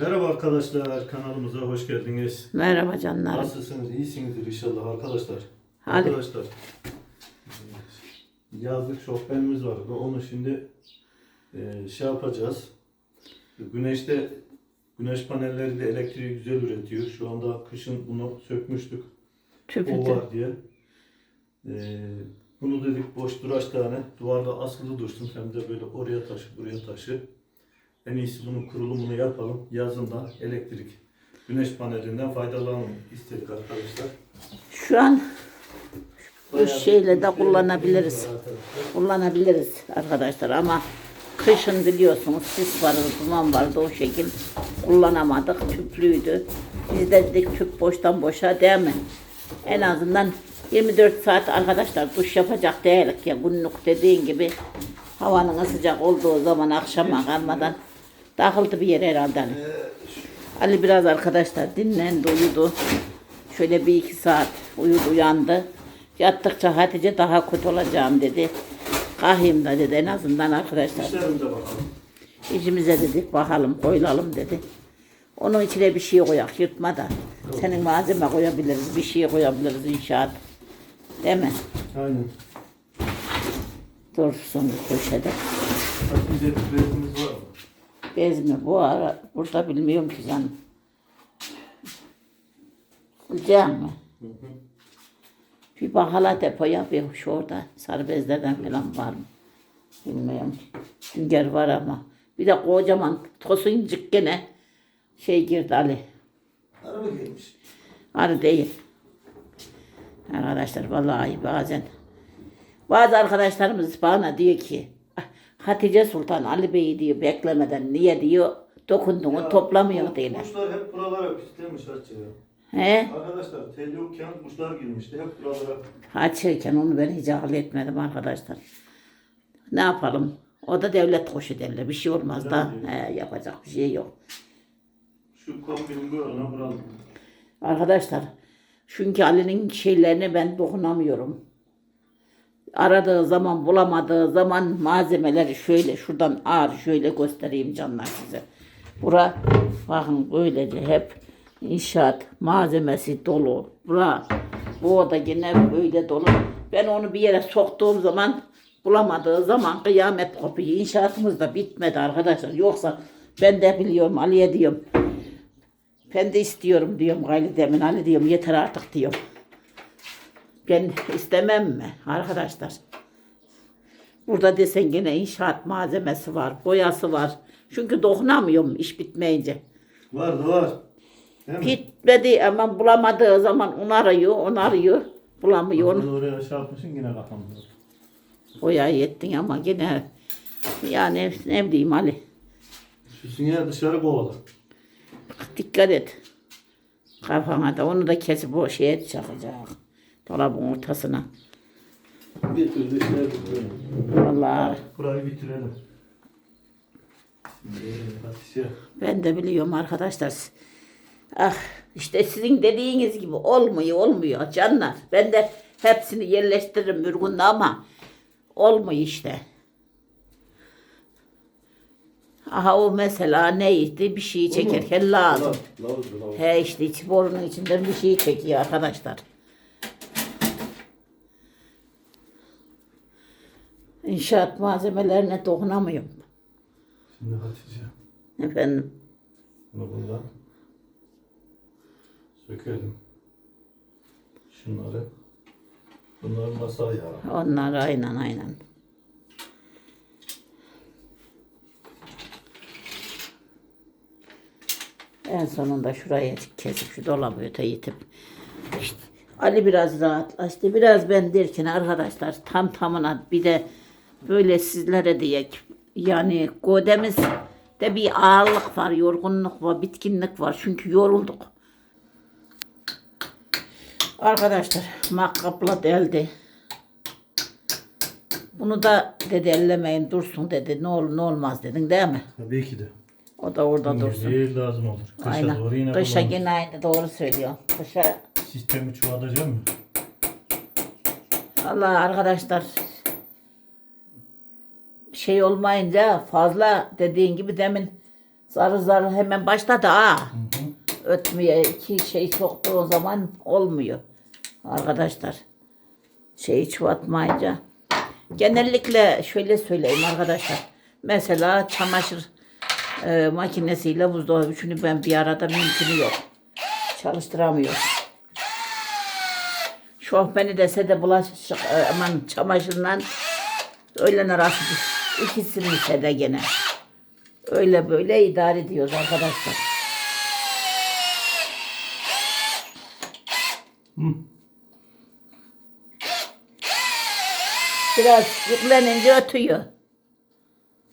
Merhaba arkadaşlar, kanalımıza hoş geldiniz. Merhaba canlar. Nasılsınız? İyisinizdir inşallah arkadaşlar. Hadi. Arkadaşlar, yazlık şofbenimiz vardı. Onu şimdi e, şey yapacağız. Güneşte Güneş panelleri de elektriği güzel üretiyor. Şu anda kışın bunu sökmüştük. Tüpü O var diye. E, bunu dedik boş duraç tane duvarda asılı dursun. Hem de böyle oraya taşı buraya taşı. En iyisi bunun kurulumunu yapalım. Yazın da elektrik güneş panelinden faydalanalım istedik arkadaşlar. Şu an bu şeyle de kullanabiliriz. Kullanabiliriz arkadaşlar ama kışın biliyorsunuz sis vardı, duman vardı o şekil kullanamadık. Tüplüydü. Biz de dedik tüp boştan boşa değil mi? En azından 24 saat arkadaşlar duş yapacak değilik ya günlük dediğin gibi havanın sıcak olduğu zaman akşama kalmadan takıldı bir yere herhalde. Ali. Ali biraz arkadaşlar dinlendi uyudu. Şöyle bir iki saat uyudu uyandı. Yattıkça Hatice daha kötü olacağım dedi. Kahim da dedi en azından arkadaşlar. İşlerimize bakalım. İçimize dedik bakalım koyalım dedi. Onun içine bir şey koyak yırtma da. Senin malzeme koyabiliriz, bir şey koyabiliriz inşaat. Değil mi? Aynen. Dursun köşede. Mı? Bez mi? Bu ara burada bilmiyorum ki canım. Hı hı. Bir bahala depoya bir şu orada sarı bezlerden falan var mı? Bilmiyorum. Sünger var ama. Bir de kocaman tosuncuk gene şey girdi Ali. Araba gelmiş. Arı değil. Arkadaşlar vallahi bazen bazı arkadaşlarımız bana diyor ki "Ah, Hatice Sultan Ali Bey'i diyor beklemeden niye diyor dokunduğunu toplamıyor diyorlar. Kuşlar hep buralara pislemiş ya. He? Arkadaşlar tel yokken kuşlar girmişti. Hep buralara. Açırken onu ben hiç akıl etmedim arkadaşlar. Ne yapalım? O da devlet koşu derler. Bir şey olmaz da he, yapacak bir şey yok. Şu kombinin böyle vuralım. Arkadaşlar çünkü Ali'nin şeylerini ben dokunamıyorum. Aradığı zaman bulamadığı zaman malzemeleri şöyle şuradan ağır şöyle göstereyim canlar size. Bura bakın böylece hep inşaat malzemesi dolu. Bura bu oda yine böyle dolu. Ben onu bir yere soktuğum zaman bulamadığı zaman kıyamet kopuyor. İnşaatımız da bitmedi arkadaşlar. Yoksa ben de biliyorum Ali'ye diyorum. Ben de istiyorum diyorum Gayri Demin Ali diyorum yeter artık diyorum. Ben istemem mi arkadaşlar? Burada desen gene inşaat malzemesi var, boyası var. Çünkü dokunamıyorum iş bitmeyince. Var da var. Değil mi? Bitmedi ama bulamadığı zaman onu arıyor, onu arıyor. Bulamıyor. Onu oraya şey yapmışsın yine kafamda. Boyayı ettin ama gene yani ne bileyim Ali. Sinyal dışarı kovaladı. Dikkat et. Kafana da onu da kesip o şeye çakacak. Dolabın ortasına. Bir türlü işler bitirelim. Vallahi Burayı bitirelim. Ee, Hatice. ben de biliyorum arkadaşlar. Ah işte sizin dediğiniz gibi olmuyor olmuyor canlar. Ben de hepsini yerleştiririm bir günde ama olmuyor işte. Aha o mesela neydi bir şey çekerken lazım. Lavuz, lavuz. He işte içi borunun içinden bir şey çekiyor arkadaşlar. İnşaat malzemelerine dokunamıyorum. Şimdi Hatice. Efendim. Bunu buradan sökelim. Şunları. Bunlar masaya. Onlar aynen aynen. En sonunda şuraya kesip şu dolabı öte itip. İşte Ali biraz rahatlaştı. Biraz ben derken arkadaşlar tam tamına bir de böyle sizlere diye yani kodemiz de bir ağırlık var, yorgunluk var, bitkinlik var. Çünkü yorulduk. Arkadaşlar makkapla deldi. Bunu da dedi ellemeyin dursun dedi. Ne olur ne olmaz dedin değil mi? Tabii ki de. O da orada dursun. Değil lazım olur. Kışa Aynen. doğru yine Kışa kullanırız. yine aynı doğru söylüyor. Kışa Sistemi çoğaltacağım mı? Allah arkadaşlar şey olmayınca fazla dediğin gibi demin Zarı zarı hemen başladı ha. Ötmeye iki şey soktuğu zaman olmuyor. Arkadaşlar. Şeyi çoğaltmayınca. Genellikle şöyle söyleyeyim arkadaşlar. Mesela çamaşır e, makinesiyle buzdolabı. Üçünü ben bir arada mümkünü yok. Çalıştıramıyorum. Şofbeni dese de bulaşık e, aman çamaşırla öğlen arası bir- ikisini ise de gene. Öyle böyle idare ediyoruz arkadaşlar. Biraz yüklenince ötüyor.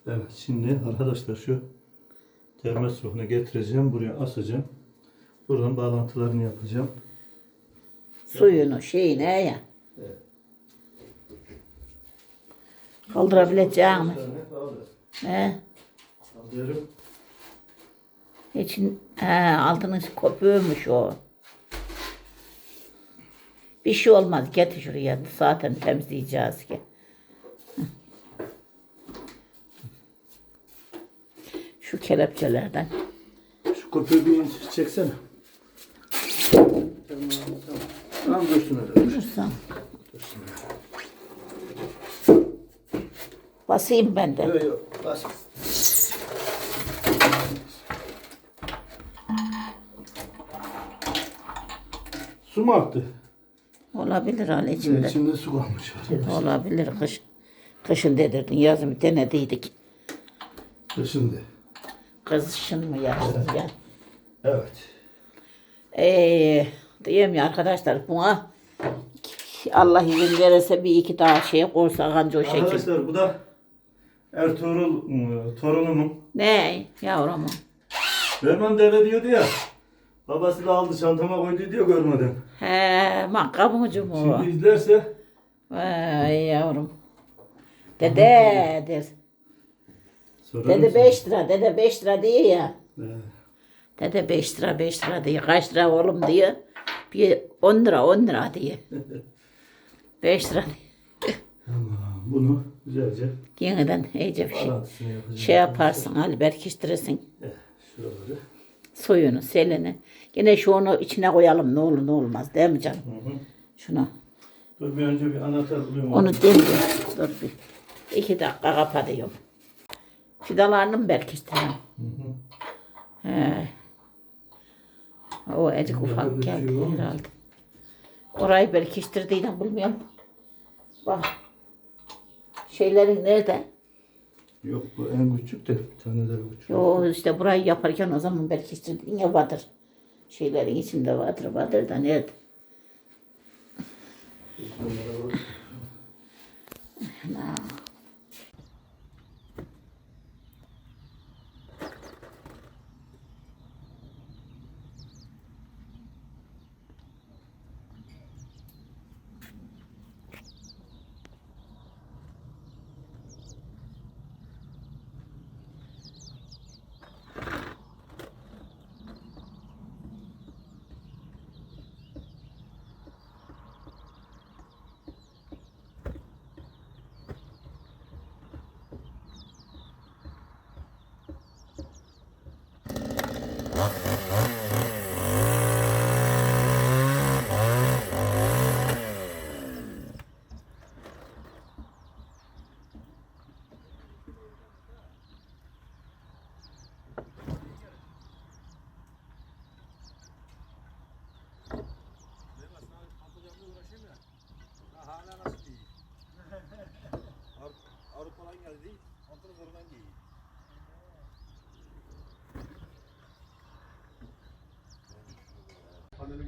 Evet şimdi arkadaşlar şu termos ruhunu getireceğim. Buraya asacağım. Buradan bağlantılarını yapacağım. Suyunu şeyine ya. Kaldırabileceğim mi? He? Alıyorum. Hiç he, altının kopuyormuş o. Bir şey olmaz. Getir şuraya. Zaten temizleyeceğiz ki. Şu kelepçelerden. Şu kopya bir çeksene. Tamam tamam. Tamam dursun öyle. Basayım ben de. Yok yok bas. Su mu aktı? Olabilir içinde. Evet, içinde su kalmış. Olabilir. Kış, kışın dedirdin. Yazın denediydik. Şimdi. Kışın mı yazın ya? Evet. Ee, diyeyim ya arkadaşlar buna Allah izin verirse bir iki daha şey koysak anca o şekil. Arkadaşlar bu da Ertuğrul ıı, torunumun. Ne yavrum? Vermem deve diyordu ya. Babası da aldı çantama koydu diyor görmeden. He makamıcı mı o? Şimdi izlerse Vay yavrum. Dede der. sorar Dede mısın? 5 lira, dede 5 lira diyor ya. Evet. Dede 5 lira 5 lira diyor. Kaç lira oğlum diyor. Bir 10 lira 10 lira diyor. 5 lira diyor. Tamam bunu güzelce Yeniden iyice bir şey, şey yaparsın Ali berkiştirirsin. Evet, şuraları. Suyunu, selini. Yine şu onu içine koyalım ne olur ne olmaz değil mi canım? Hı hı. Şunu. Dur bir önce bir anahtar bulayım. Onu demle. Dur bir. İki dakika kapatıyorum. Fidalarını mı berkiştireyim? He. O ecik ufak şey geldi mı? herhalde. Orayı berkiştirdiğini bilmiyorum. Bak. Şeylerin nerede? Yok bu en küçük de bir tane daha küçük. Yo işte burayı yaparken o zaman berkiştirdiğin ya vardır. Şeylerin içinde vardır vardır da nerede? Avrupadan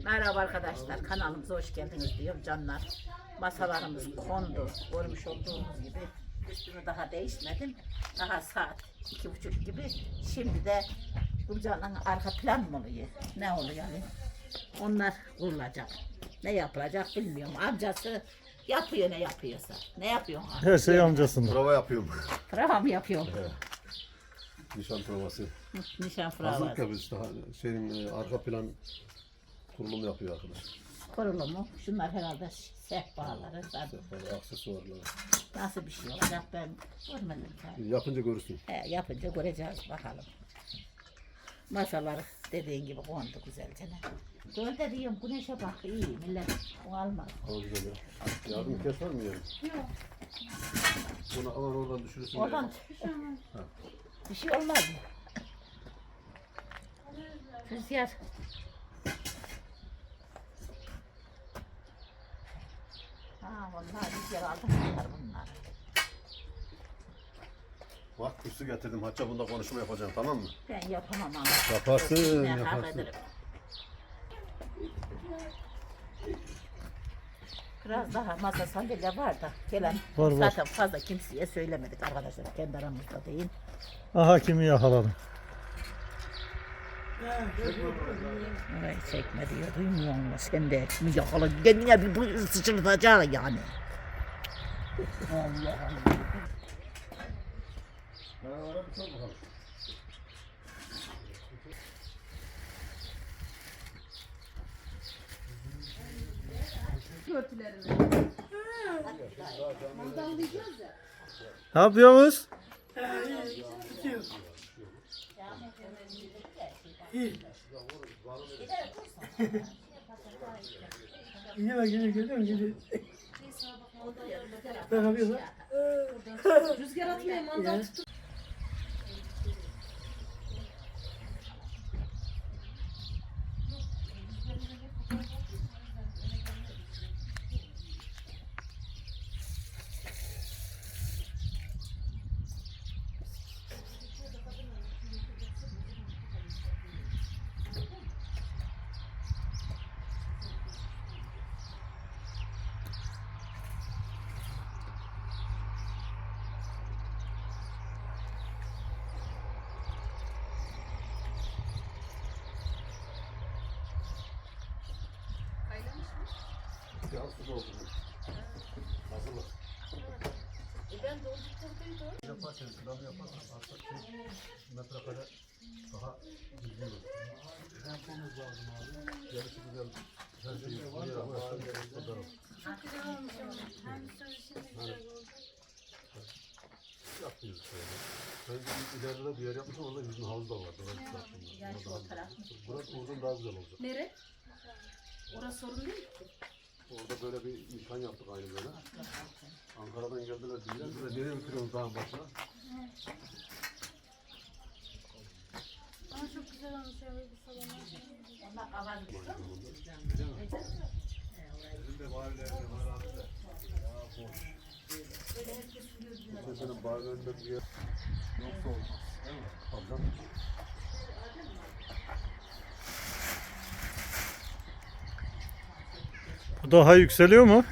Merhaba arkadaşlar kanalımıza hoş geldiniz diyorum canlar. Masalarımız kondu. Görmüş olduğunuz gibi üstünü daha değişmedim. Daha saat iki buçuk gibi. Şimdi de Gülcan'ın arka plan mı oluyor? Ne oluyor yani? Onlar kurulacak. Ne yapılacak bilmiyorum. Amcası yapıyor ne yapıyorsa. Ne yapıyor? Her şey amcasında. Prova yapıyorum. Prova mı yapıyor? Nişan provası. Nişan Hazırlık provası. yapıyoruz işte. Şeyin e, arka plan kurulum yapıyor arkadaş. Kurulumu. Şunlar herhalde sehpaları. Zaten Böyle aksesuarlar. Nasıl bir şey olacak ben görmedim. tabii. Yapınca görürsün. He, yapınca göreceğiz bakalım. Masalar dediğin gibi kondu güzelce. Gölde diyorum güneşe bak iyi millet o almaz. Hava güzel ya. Yardım kes var mı yani? Yok. Bunu alan oradan düşürürsün. de. Oradan bir şey olmaz mı? Rüzgar. Ha vallahi rüzgar aldı bunlar bunlar. Bak kürsü getirdim. Hatta bunda konuşma yapacağım tamam mı? Ben yapamam ama. Yaparsın, Ben yaparsın. hallederim. Biraz daha masa sandalye var da gelen Var, var. zaten fazla kimseye söylemedik arkadaşlar kendi aramızda değil. Aha kimi yakaladım. Orayı çekme diyor duymuyor musun sen de mi yakala kendine bir bu sıçratacaksın yani. Allah Allah. Ne yapıyorsunuz? Yine bak yine gördün mü? Yine. Ne yapıyorsun? Rüzgar atmaya mandal tuttu. Ya su doldurun. Hazırla. Ben doldurturdum. Yaparken planı yaparsan arka şey metrekare daha düzgün olur. Yapmamız lazım abi. Yarısı güzel. Her buraya koyarsan kadar olur. Çok güzel olmuş ama. Hem söz işinde güzel oldu. Yani. Bence bir ileride de bir yer yapmışım orada yüzün havuzu da vardı. Çıkarttım. Yani daha güzel. Burası oradan daha güzel olacak. Nere? Orası sorun değil ki. Orada böyle bir imkan yaptık aynı böyle. Ankara'dan geldiler dediler. Biz de nereye götürüyoruz dağın başına? Ama çok güzel olmuş ya bu salonlar. Mesela senin bağın önünde bir yer yoksa olmaz. Değil mi? Fazla. Bu daha yükseliyor mu?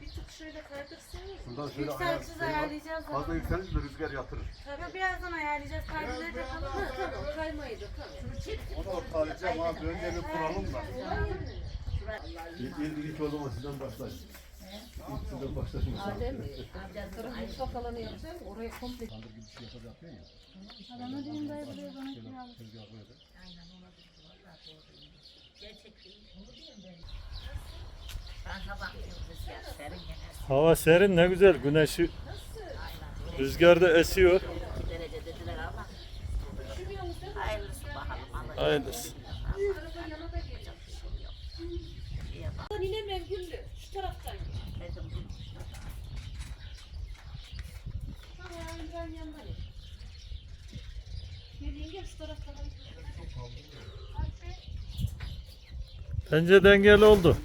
Bir tık şöyle kaydırsanız. Şuradan şöyle ayar, Yükselteceğiz ayarlayacağız. fazla yükselince de rüzgar yatırır. Tabii birazdan ayarlayacağız. Kaydıracak ama tamam kaymaydı tamam. Onu ortalayacağım abi. Önce bir kuralım da. İlk, ilk, ilk o zaman sizden başlayın. İlk sizden başlayın. Adem, tarafı mutfak alanı yapacağım. Oraya komple. Alana diyeyim dayı buraya bana rüzgar serin gene Hava serin ne güzel güneşi rüzgar da esiyor. Hayırlısı. Yine mevgüllü. Şu taraftan yanındayım. Gelin gel şu taraftan. Bence dengeli oldu.